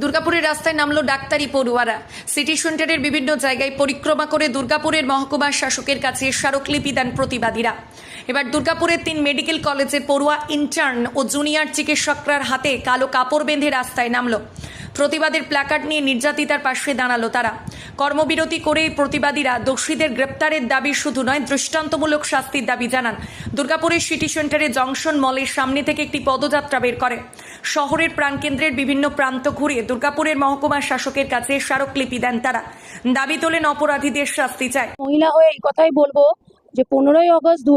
দুর্গাপুরের রাস্তায় নামলো ডাক্তারি পড়ুয়ারা। সিটি সেন্টারের বিভিন্ন জায়গায় পরিক্রমা করে দুর্গাপুরের মহকুমার শাসকের কাছে স্মারকলিপি দেন প্রতিবাদীরা। এবার দুর্গাপুরের তিন মেডিকেল কলেজের পড়ুয়া ইন্টার্ন ও জুনিয়র চিকিৎসকরার হাতে কালো কাপড় বেঁধে রাস্তায় নামলো। প্রতিবাদের প্ল্যাকার্ড নিয়ে নির্যাতিতার পাশে দাঁড়াল তারা। কর্মবিরতি করে প্রতিবাদীরা দোষীদের গ্রেপ্তারের দাবি শুধু নয়, দৃষ্টান্তমূলক শাস্তির দাবি জানান। দুর্গাপুরের সিটি সেন্টারে জংশন মলের সামনে থেকে একটি পদযাত্রা বের করে। শহরের প্রাণকেন্দ্রের বিভিন্ন প্রান্ত ঘুরে দুর্গাপুরের মহকুমা শাসকের কাছে স্মারকলিপি দেন তারা। দাবি তোলেন অপরাধীদের শাস্তি চায়। মহিলা হয়ে এই কথাই বলব যে, পনেরোই আগস্ট দু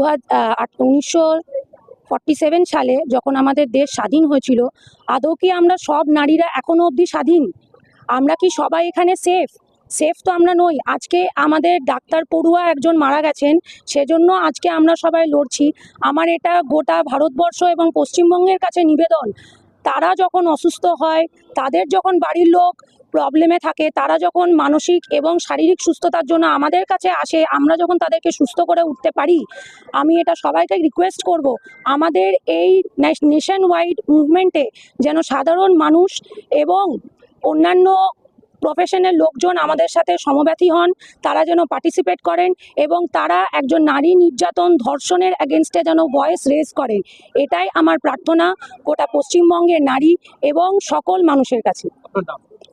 উনিশশো ফর্টি সেভেন সালে যখন আমাদের দেশ স্বাধীন হয়েছিল, আদৌ কি আমরা সব নারীরা এখনও অবধি স্বাধীন? আমরা কি সবাই এখানে সেফ সেফ তো আমরা নই। আজকে আমাদের ডাক্তার পড়ুয়া একজন মারা গেছেন, সেজন্য আজকে আমরা সবাই লড়ছি। আমার এটা গোটা ভারতবর্ষ এবং পশ্চিমবঙ্গের কাছে নিবেদন। তারা যখন অসুস্থ হয়, তাদের যখন বাড়ির লোক প্রবলেমে থাকে, তারা যখন মানসিক এবং শারীরিক সুস্থতার জন্য আমাদের কাছে আসে, আমরা যখন তাদেরকে সুস্থ করে উঠতে পারি, আমি এটা সবাইকে রিকোয়েস্ট করব, আমাদের এই নেশন ওয়াইড মুভমেন্টে যেন সাধারণ মানুষ এবং অন্যান্য প্রফেশনের লোকজন আমাদের সাথে সমব্যথী হন তারা যেন পার্টিসিপেট করেন এবং তারা একজন নারী নির্যাতন ধর্ষণের অ্যাগেনস্টে যেন ভয়েস রেজ করেন। এটাই আমার প্রার্থনা গোটা পশ্চিমবঙ্গের নারী এবং সকল মানুষের কাছে।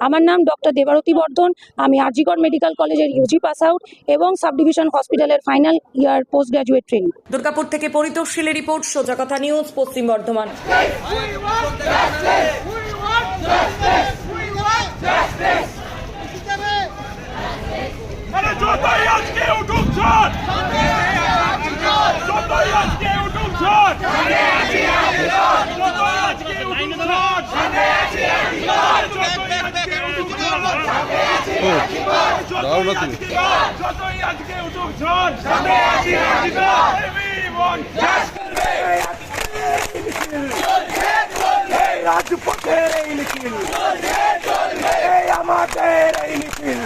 আমার নাম ডক্টর দেবারতী বর্ধন আমি আরজিগড় মেডিকেল কলেজের ইউজি পাস আউট এবং সাব ডিভিশন হসপিটালের final year post graduate training Durgapur থেকে পরিতোষশীলের রিপোর্ট সোজা কথা নিউজ পশ্চিম বর্ধমান। দাও না তুমি যতই আজকে উঠুক ঝড় সামনে আসি অধিকার এভরিওয়ান রাজপথের এই নিখিল আমাদের এই নিখিল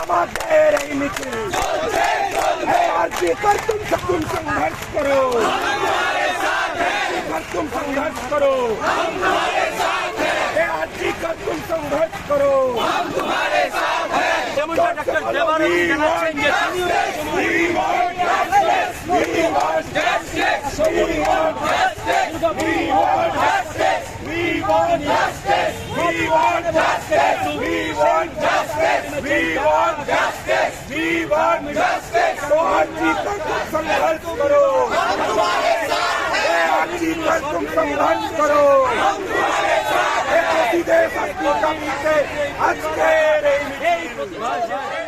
আমাদের এই নিখিল আরজি কর তুম তুম সংঘর্ষ করো तुम संघर्ष करो हम तुम्हारे साथ हैं। आरती कर तुम संघर्ष करो हम तुम्हारे Devarını yönetsen. We want justice! We want justice! We want justice! We want justice! We want justice! We want justice! We want justice! We want justice! We want justice! तो आज जीतकर तुम संघर्ष करो हम तुम्हारे साथ हैं आज तुम संघर्ष करो हम तुम्हारे साथ हैं का